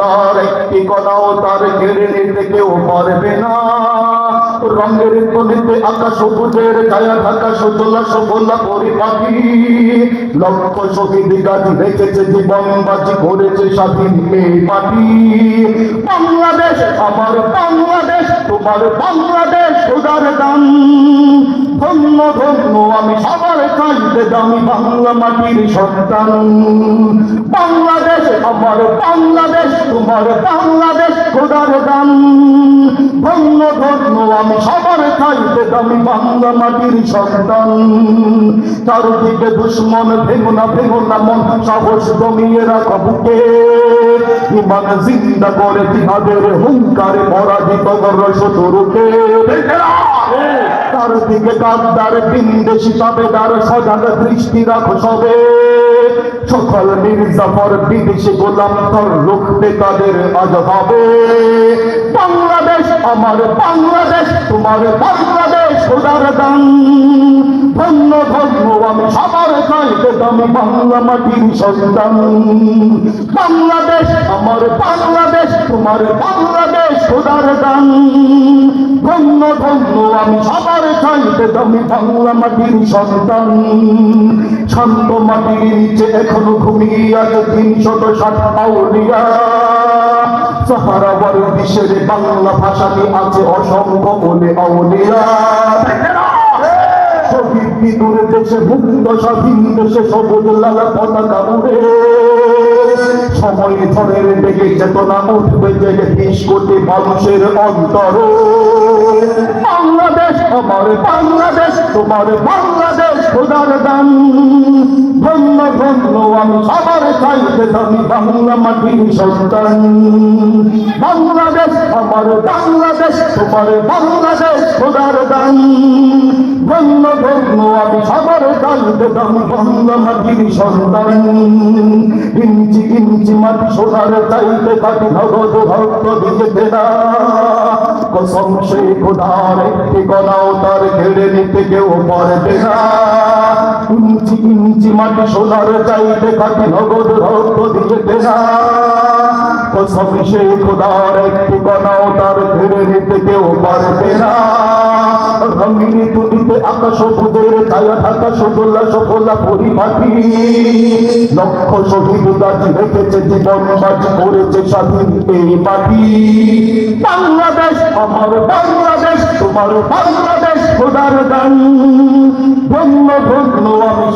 সোনার একটি কণাও তার ঘেরে নিতে কেউ পারবে না। রঙের তলিতে আকাশ সবুজের ছায়া ঢাকা সজলা সবলা পরিপাটি। লক্ষ শহীদ গাজী রেখেছে জীবন বাজি করেছে স্বাধীন এই মাটি। বাংলাদেশ, আমার বাংলাদেশ, তোমার বাংলাদেশ সোনার দান। ধন্য ধন্য, আমি সবার চাইতে দামি বাংলা মাটির সন্তান। বাংলাদেশ আমার বাংলাদেশ, তোমার বাংলাদেশ, খোদার দান ধন্য ধন্য আমি সবার চাইতে দামি বাংলা মাটির সন্তান। চারদিকে দুশ্মন ভেঙো না ভেঙো না মন, সাহস দমিয়ে রাখা বুকে। ইমান জিন্দা করে জিহাদের হুঙ্কারে পরাজিত করো শত্রুকে। তার দিকে গাদ্দার বিন্দেশি তাবেদার সজাগ দৃষ্টি রাখো সবে। সকল মির্জাফর বিদেশি গোলাম তর লোক তাদের আজ হবে। বাংলাদেশ আমার বাংলাদেশ তোমার বাংলাদেশ। খোদার দান ধন্য ধন্য, আমি সবার চাইতে দামি বাংলা মাটির সন্তান। বাংলাদেশ আমার, বাংলাদেশ তোমার, বাংলাদেশ খোদার দান ধন্য ধন্য, আমি সবার চাইতে দামি বাংলা মাটির সন্তান। শান্ত মাটির নিচে এখনও ঘুমিয়ে আছে তিনশত ষাট আউলিয়া। সাহারা বড় দেশের বাংলা ভাষাতে আছে অসংখ্য বলে সময় ঝড়ের বেগে চেতনা উঠবে জেগে বিশ কোটি মানুষের অন্তর বাংলাদেশ আমার বাংলাদেশ তোমার বাংলাদেশ খোদার দান ধন্য ধন্য আমি সবার চাইতে দামি বাংলা মাটির সন্তান বাংলাদেশ, আমার বাংলাদেশ, তোমার বাংলাদেশ। খোদার দান। ধন্য ধন্য আমি চাইতে দামি বাংলা মাটির সন্তান ইঞ্চি ইঞ্চি মাটি সোনার চাইতে কাটি ভগত ভক্ত দিকে ফেরা কসম সে খোদার একটি গণাও তার ঘেরে নিতে কেউ পারবে না ইঞ্চি ইঞ্চি মাটি সোনার চাইতে কাটি ভগত ভক্ত দিকে ফেরা কসম সে খোদার একটি গণাও তার ঘেরে নিতে কেউ পারবে না। স্বাধীন বাংলাদেশ, আমার বাংলাদেশ, তোমার বাংলাদেশ, খোদার দান ধন্য ধন্য,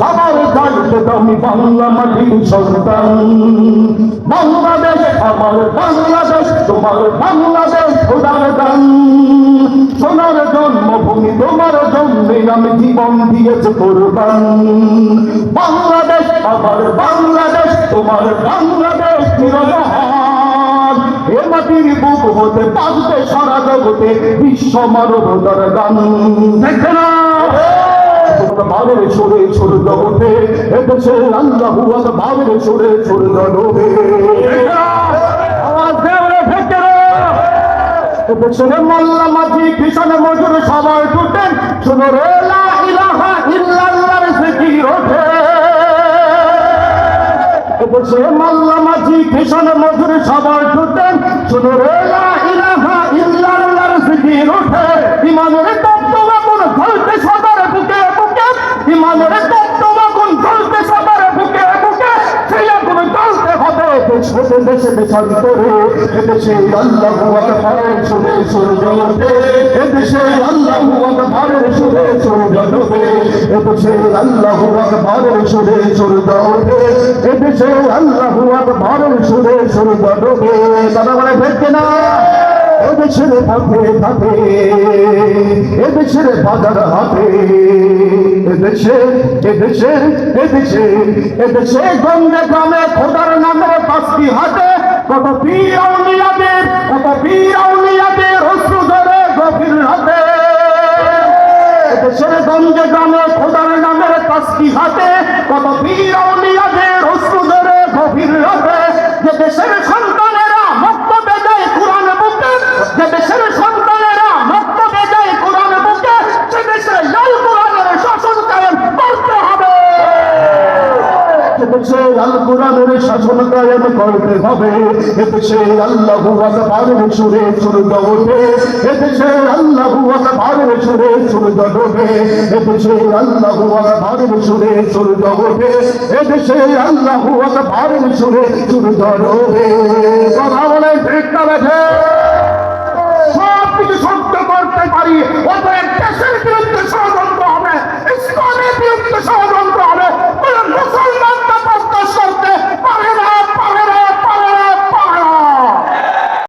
আমি দামি বাংলা মাটির সন্তান। বাংলাদেশ, আমার বাংলাদেশ, তোমার বাংলাদেশ, খোদার দান সোনার জন্মভূমি, তোমার জন্মে আমি জীবন দিয়েছে কোরবান। বাংলাদেশ আমার, বাংলাদেশ তোমার, বাংলাদেশ চিরমহান এ মাটির বুক হতে বাজবে সারা জগতে বিশ্ব মানবতার গান। দেখে না? বাবের সুরে সুর জগতে, এদেশে আল্লাহু বাবের সুরে সুর জগতে। শুনে মোল্লা মাঝি কিষান মজুর সবাই টুটেন। শুনো রেলা ইলাহা ইল্লাল্লাহর জিকির ওঠে সে মোল্লা মাঝি কিষান মজুর সবাই টুটেন। শুনো রে হবে দেশ দেশে দেশান্তরে এদেশে আল্লাহ আকবার সুরে সুরে জগতে এদেশে আল্লাহ আকবার সুরে সুরে জগতে এদেশে আল্লাহ আকবার সুরে সুরে জগতে এদেশে আল্লাহ আকবার সুরে সুরে জগতে দাদা বলে ভেটকে না এদেশের পথে থাকে এদেশের বাজার হাতে, এদেশে এদেশে এদেশে এদেশে গঙ্গে গ্রামে খোদার নামে পাঁচটি হাতে, কত পীর আউলিয়াদের, কত পীর আউলিয়াদের অশ্রু ধরে গভীর রাতে। এদেশের গঙ্গে গ্রামে খোদার নামে পাঁচটি হাতে, কত পীর আউলিয়াদের কায়ম করতে হবে এতে সে আল্লাহু আকবার সুরে সুরদ ওঠে এতে সে আল্লাহু আকবার সুরে সুরদ ওঠে এতে সে আল্লাহু আকবার সুরে সুরদ ওঠে এতে সে আল্লাহু আকবার সুরে সুরদ ওঠে। কথা বলে ঠিক না সব কিছু সহ্য করতে পারি, অতএব দেশের বিরুদ্ধে